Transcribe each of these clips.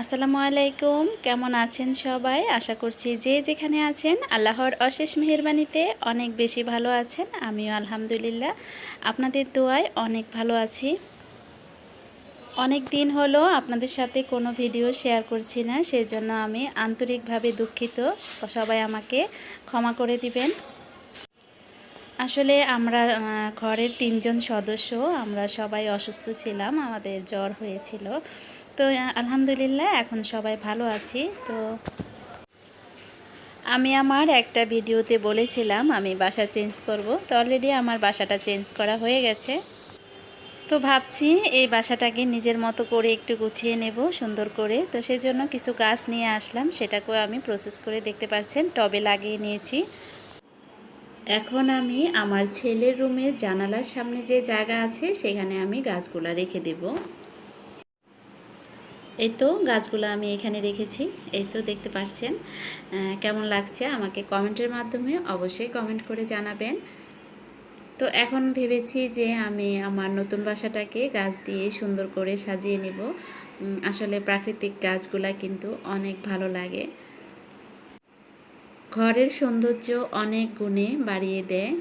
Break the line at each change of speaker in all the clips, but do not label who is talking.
আসসালামু আলাইকুম। কেমন আছেন সবাই? আশা করছি যে যেখানে আছেন, আল্লাহর অশেষ মেহেরবানিতে অনেক বেশি ভালো আছেন। আমিও আলহামদুলিল্লাহ। আপনাদের দোয়ায় অনেক ভালো আছি। অনেক দিন হলো আপনাদের সাথে কোনো ভিডিও শেয়ার করছি না সেই জন্য আমি আন্তরিকভাবে দুঃখিত। সবাই আমাকে ক্ষমা করে দিবেন। আসলে আমরা ঘরের তিনজন সদস্য, আমরা সবাই অসুস্থ ছিলাম, আমাদের জ্বর হয়েছিল। তো, আলহামদুলিল্লাহ, এখন সবাই ভালো আছি। তো, আমি আমার একটা ভিডিওতে বলেছিলাম, আমি বাসা চেঞ্জ করব। তো অলরেডি আমার বাসাটা চেঞ্জ করা হয়ে গেছে। তো, ভাবছি এই বাসাটাকে নিজের মতো করে একটু গুছিয়ে নেব, সুন্দর করে। তো সেই জন্য কিছু গাছ নিয়ে আসলাম, সেটাকেও আমি প্রসেস করে দেখতে পাচ্ছেন টবে লাগিয়ে নিয়েছি। এখন আমি আমার ছেলের রুমের জানালার সামনে যে জায়গা আছে, সেখানে আমি গাছগুলা রেখে দেব। এই তো গাছগুলো আমি এখানে রেখেছি, এই তো দেখতে পাচ্ছেন কেমন লাগছে আমাকে কমেন্টের মাধ্যমে অবশ্যই কমেন্ট করে জানাবেন। তো এখন ভেবেছি যে আমি আমার নতুন বাসাটাকে গাছ দিয়ে সুন্দর করে সাজিয়ে নেব। আসলে প্রাকৃতিক গাছগুলা কিন্তু অনেক ভালো লাগে। ঘরের সৌন্দর্য অনেক গুণে বাড়িয়ে দেয়।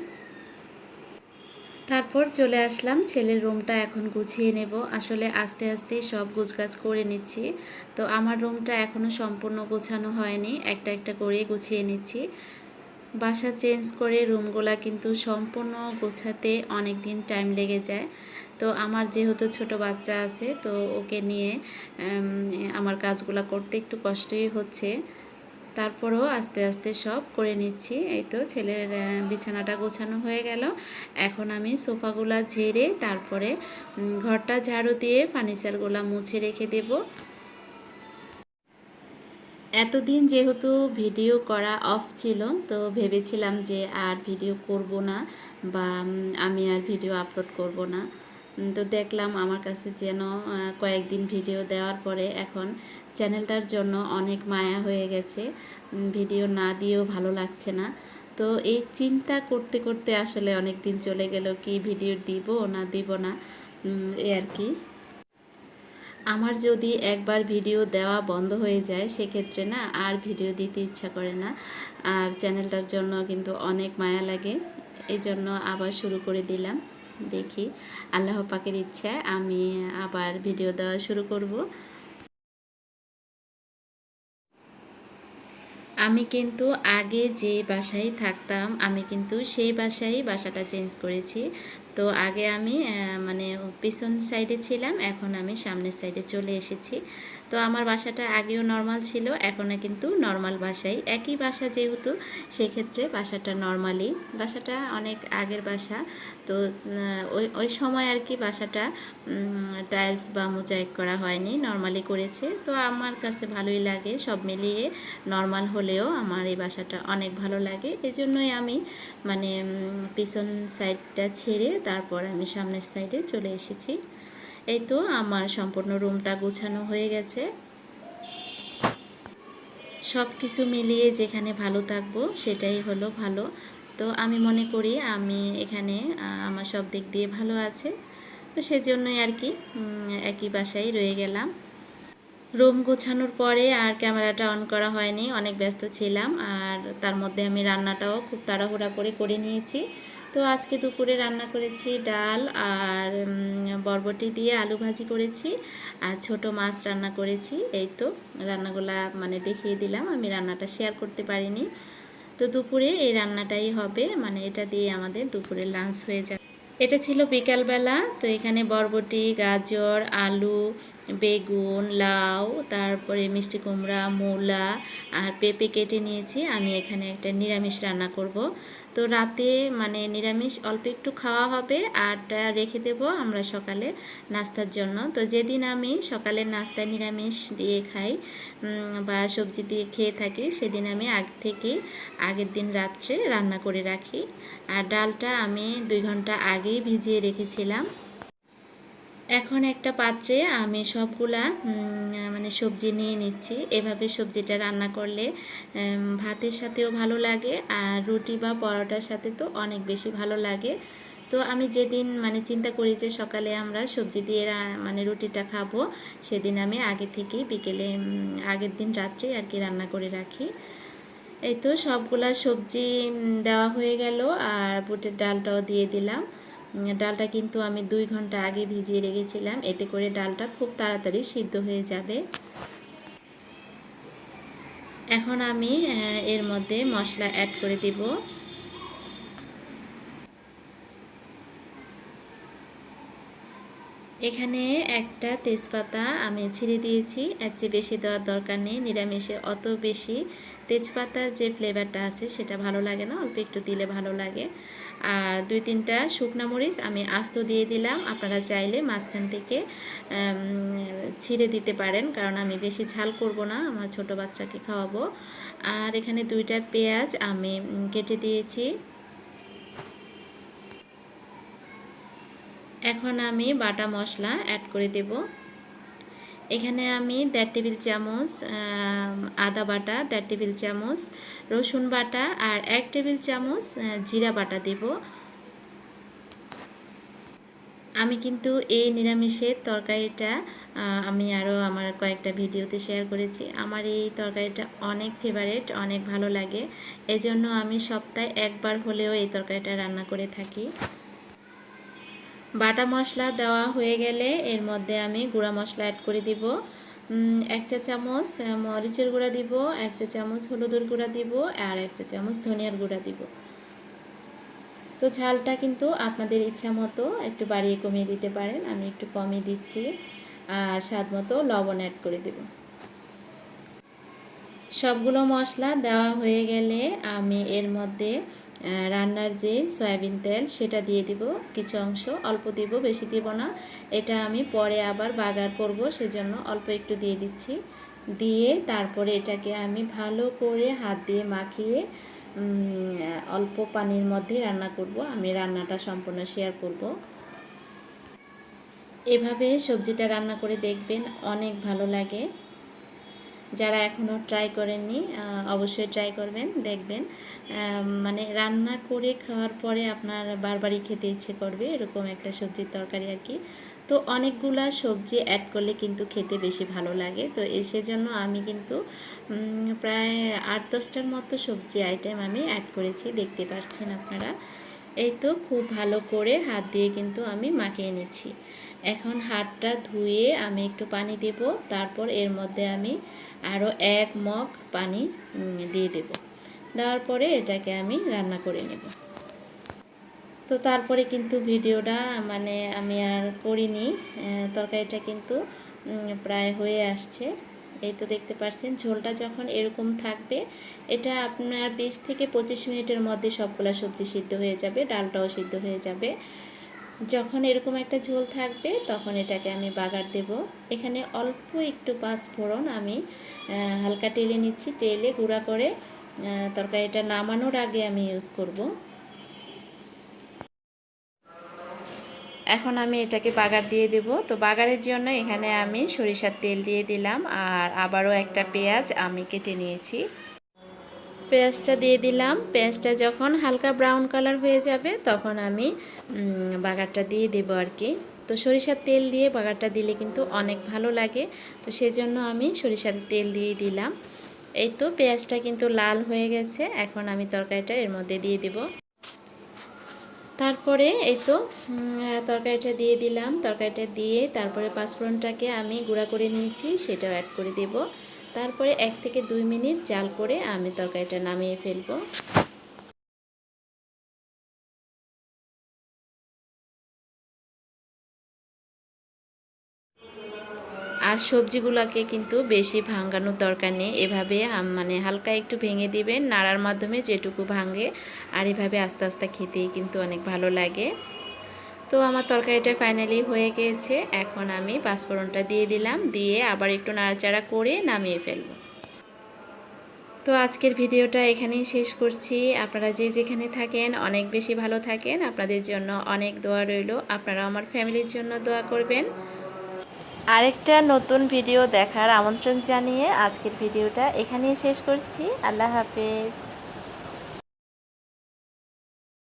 তারপর চলে আসলাম, ছেলের রুমটা এখন গুছিয়ে নেব। আসলে আস্তে আস্তে সব গুছগাছ করে নিচ্ছি। তো আমার রুমটা এখনও সম্পূর্ণ গোছানো হয়নি, একটা একটা করে গুছিয়ে নিচ্ছি। বাসা চেঞ্জ করে রুমগুলা কিন্তু সম্পূর্ণ গোছাতে অনেক দিন টাইম লেগে যায়। তো আমার যেহেতু ছোট বাচ্চা আছে, তো ওকে নিয়ে আমার কাজগুলা করতে একটু কষ্টই হচ্ছে। তারপরেও আস্তে আস্তে সব করে নিচ্ছি। এই তো ছেলের বিছানাটা গোছানো হয়ে গেল। এখন আমি সোফাগুলা ঝেড়ে তারপরে ঘরটা ঝাড়ু দিয়ে ফার্নিচারগুলা মুছে রেখে দেবো। এতদিন যেহেতু ভিডিও করা অফ ছিল, তো ভেবেছিলাম যে আর ভিডিও করব না বা আমি আর ভিডিও আপলোড করব না। তো দেখলাম আমার কাছে যেন কয়েকদিন ভিডিও দেওয়ার পরে এখন চ্যানেলটার জন্য অনেক মায়া হয়ে গেছে। ভিডিও না দিয়েও ভালো লাগছে না। তো এই চিন্তা করতে করতে আসলে অনেক দিন চলে গেল, কি ভিডিও দিব না দিব না এই আর কি। আমার যদি একবার ভিডিও দেওয়া বন্ধ হয়ে যায়, সেক্ষেত্রে না আর ভিডিও দিতে ইচ্ছা করে না। আর চ্যানেলটার জন্য কিন্তু অনেক মায়া লাগে এই জন্য আবার শুরু করে দিলাম। দেখি। আল্লাহ পাকের ইচ্ছায় আমি আবার ভিডিও দেওয়া শুরু করব। আমি কিন্তু আগে যে বাসায় থাকতাম, আমি কিন্তু সেই বাসায় বাসাটা চেঞ্জ করেছি। তো আগে আমি মানে পিছন সাইডে ছিলাম, এখন আমি সামনের সাইডে চলে এসেছি। তো আমার বাসাটা আগেও নর্মাল ছিল, এখনও কিন্তু নর্মাল বাসাই। একই বাসা যেহেতু, সেক্ষেত্রে বাসাটা নর্মালি বাসাটা অনেক আগের বাসা, তো ওই ওই সময় আর কি বাসাটা টাইলস বা মোজাইক করা হয়নি নর্মালি করেছে। তো আমার কাছে ভালোই লাগে, সব মিলিয়ে নর্মাল হলেও আমার এই বাসাটা অনেক ভালো লাগে। এই জন্যই আমি মানে পিছন সাইডটা ছেড়ে তারপর আমি সামনের সাইডে চলে এসেছি। এই তো আমার সম্পূর্ণ রুমটা গোছানো হয়ে গেছে। সব কিছু মিলিয়ে যেখানে ভালো থাকব সেটাই হলো ভালো। তো আমি মনে করি আমি এখানে আমার সব দিক দিয়ে ভালো আছে। তো সেজন্যই আর কি একই বাসায় রয়ে গেলাম। রুম গোছানোর পরে আর ক্যামেরাটা অন করা হয়নি, অনেক ব্যস্ত ছিলাম। আর তার মধ্যে আমি রান্নাটাও খুব তাড়াহুড়া করে করে নিয়েছি। তো আজকে দুপুরে রান্না করেছি ডাল আর বরবটি দিয়ে আলু ভাজি করেছি আর ছোট মাছ রান্না করেছি। এই তো রান্নাগুলা মানে দেখিয়ে দিলাম, আমি রান্নাটা শেয়ার করতে পারিনি। তো দুপুরে এই রান্নাটাই হবে মানে এটা দিয়ে আমাদের দুপুরে লাঞ্চ হয়ে যাবে। এটা ছিল বিকালবেলা, তো এখানে বরবটি, গাজর, আলু বেগুন, লাউ, তারপরে মিষ্টি কুমড়া, মূলা আর পেঁপে কেটে নিয়েছি। আমি এখানে একটা নিরামিষ রান্না করব। তো রাতে মানে নিরামিষ অল্প একটু খাওয়া হবে আরটা রেখে দেব আমরা সকালে নাস্তার জন্য। তো যেদিন আমি সকালের নাস্তায় নিরামিষ দিয়ে খাই বা সবজি দিয়ে খেয়ে থাকি, সেদিন আমি আগ থেকে আগের দিন রাত্রে রান্না করে রাখি। আর ডালটা আমি দুই ঘণ্টা আগেই ভিজিয়ে রেখেছিলাম। এখন একটা পাত্রে আমি সবগুলা মানে সবজি নিয়ে নিচ্ছি। এভাবে সবজিটা রান্না করলে ভাতের সাথেও ভালো লাগে আর রুটি বা পরোটার সাথে তো অনেক বেশি ভালো লাগে। তো আমি যেদিন মানে চিন্তা করি যে সকালে আমরা সবজি দিয়ে মানে রুটিটা খাব, সেদিন আমি আগে থেকেই বিকেলে আগের দিন রাত্রে আর কি রান্না করে রাখি। এই তো সবগুলা সবজি দেওয়া হয়ে গেল আর বুটের ডালটাও দিয়ে দিলাম। ডালটা কিন্তু আমি দুই ঘণ্টা আগে ভিজিয়ে রেখেছিলাম। এতে করে ডালটা খুব তাড়াতাড়ি সিদ্ধ হয়ে যাবে। এখন আমি এর মধ্যে মশলা অ্যাড করে দিব। এখানে একটা তেজপাতা আমি ছিঁড়ে দিয়েছি। এর চেয়ে বেশি দেওয়ার দরকার নেই। নিরামিষে অত বেশি তেজপাতার যে ফ্লেভারটা আছে, সেটা ভালো লাগে না। অল্প একটু দিলে ভালো লাগে। আর দুই তিনটা শুকনা মরিচ আমি আস্ত দিয়ে দিলাম। আপনারা চাইলে মাঝখান থেকে ছিঁড়ে দিতে পারেন, কারণ আমি বেশি ঝাল করব না, আমার ছোট বাচ্চাকে খাওয়াবো। আর এখানে দুইটা পেঁয়াজ আমি কেটে দিয়েছি। এখন আমি বাটা মশলা অ্যাড করে দেব। এখানে আমি দেড় টেবিল চামচ আদা বাটা, দেড় টেবিল চামচ, রসুন বাটা আর এক টেবিল চামচ জিরা বাটা দেব। আমি কিন্তু এই নিরামিষের তরকারিটা আমি আরও আমার কয়েকটা ভিডিওতে শেয়ার করেছি। আমার এই তরকারিটা অনেক ফেভারেট অনেক ভালো লাগে। এজন্য আমি সপ্তাহে একবার হলেও এই তরকারিটা রান্না করে থাকি। বাটা মশলা দেওয়া হয়ে গেলে এর মধ্যে আমি গুঁড়া মশলা অ্যাড করে দিব। এক চা চামচ মরিচের গুঁড়া দিব, এক চা চামচ হলুদের গুঁড়া দিব আর এক চা চামচ ধনিয়ার গুঁড়া দিব। তো ঝালটা কিন্তু আপনাদের ইচ্ছা মতো একটু বাড়িয়ে কমিয়ে দিতে পারেন, আমি একটু কমিয়ে দিচ্ছি আর স্বাদ মতো লবণ অ্যাড করে দেব। সবগুলো মশলা দেওয়া হয়ে গেলে আমি এর মধ্যে রান্নার যে সয়াবিন তেল, সেটা দিয়ে দিব কিছু অংশ। অল্প দিব, বেশি দিব না। এটা আমি পরে আবার বাগার করব, সেজন্য অল্প একটু দিয়ে দিচ্ছি। দিয়ে তারপরে এটাকে আমি ভালো করে হাত দিয়ে মাখিয়ে অল্প পানির মধ্যে রান্না করব। আমি রান্নাটা সম্পূর্ণ শেয়ার করব। এভাবে সবজিটা রান্না করে দেখবেন, অনেক ভালো লাগে। যারা এখনও ট্রাই করেননি অবশ্যই ট্রাই করবেন, দেখবেন। মানে রান্না করে খাওয়ার পরে আপনার বারবারই খেতে ইচ্ছে করবে এরকম একটা সবজির তরকারি আর কি। তো অনেকগুলা সবজি অ্যাড করলে কিন্তু খেতে বেশি ভালো লাগে। তো এই সেজন্য আমি কিন্তু প্রায় আট দশটার মতো সবজি আইটেম আমি অ্যাড করেছি, দেখতে পাচ্ছেন আপনারা। এই তো খুব ভালো করে হাত দিয়ে কিন্তু আমি মাখিয়ে নিচ্ছি। এখন হাতটা ধুয়ে আমি একটু পানি দেব, তারপর এর মধ্যে আমি আরও এক মগ পানি দিয়ে দেব। দেওয়ার পরে এটাকে আমি রান্না করে নেব। তো তারপরে কিন্তু ভিডিওটা মানে আমি আর করিনি তরকারিটা কিন্তু প্রায় হয়ে আসছে। এই তো দেখতে পাচ্ছেন, ঝোলটা যখন এরকম থাকবে, এটা আপনার বিশ থেকে পঁচিশ মিনিটের মধ্যে সবগুলা সবজি সিদ্ধ হয়ে যাবে, ডালটাও সিদ্ধ হয়ে যাবে। যখন এরকম একটা ঝোল থাকবে, তখন এটাকে আমি বাগার দেব। এখানে অল্প একটু পাঁচ ফোড়ন আমি হালকা টেলে নিচ্ছি টেলে গুঁড়া করে তরকারিটা নামানোর আগে আমি ইউজ করব। এখন আমি এটাকে বাগার দিয়ে দেব। তো বাগারের জন্য এখানে আমি সরিষার তেল দিয়ে দিলাম, আর আবারও একটা পেঁয়াজ আমি কেটে নিয়েছি। পেঁয়াজটা দিয়ে দিলাম। পেঁয়াজটা যখন হালকা ব্রাউন কালার হয়ে যাবে, তখন আমি বাগারটা দিয়ে দেব আর কি। তো সরিষার তেল দিয়ে বাগারটা দিলে কিন্তু অনেক ভালো লাগে। তো সেজন্য আমি সরিষার তেল দিয়ে দিলাম। এই তো পেঁয়াজটা কিন্তু লাল হয়ে গেছে। এখন আমি তরকারিটা এর মধ্যে দিয়ে দেব। তারপরে এই তো তরকারিটা দিয়ে দিলাম। তরকারিটা দিয়ে তারপরে পাঁচফোড়নটাকে আমি গুঁড়া করে নিয়েছি, সেটাও অ্যাড করে দেব। তারপরে এক থেকে দুই মিনিট জাল করে আমি তরকারিটা নামিয়ে ফেলব। আর সবজিগুলোকে কিন্তু বেশি ভাঙানোর দরকার নেই। এভাবে মানে হালকা একটু ভেঙে দিবেন, নাড়ার মাধ্যমে যেটুকু ভাঙে, আর এভাবে আস্তে আস্তে খেতেই কিন্তু অনেক ভালো লাগে। তো আমার তরকারিটা ফাইনালি হয়ে গিয়েছে এখন আমি পাঁচফোড়নটা দিয়ে দিলাম, দিয়ে আবার একটু নাড়াচাড়া করে নামিয়ে ফেলব। তো আজকের ভিডিওটা এখানেই শেষ করছি। আপনারা যে যেখানে থাকেন, অনেক বেশি ভালো থাকেন। আপনাদের জন্য অনেক দোয়া রইল। আপনারা আমার ফ্যামিলির জন্য দোয়া করবেন। আরেকটা নতুন ভিডিও দেখার আমন্ত্রণ জানিয়ে আজকের ভিডিওটা এখানেই শেষ করছি। আল্লাহ হাফেজ।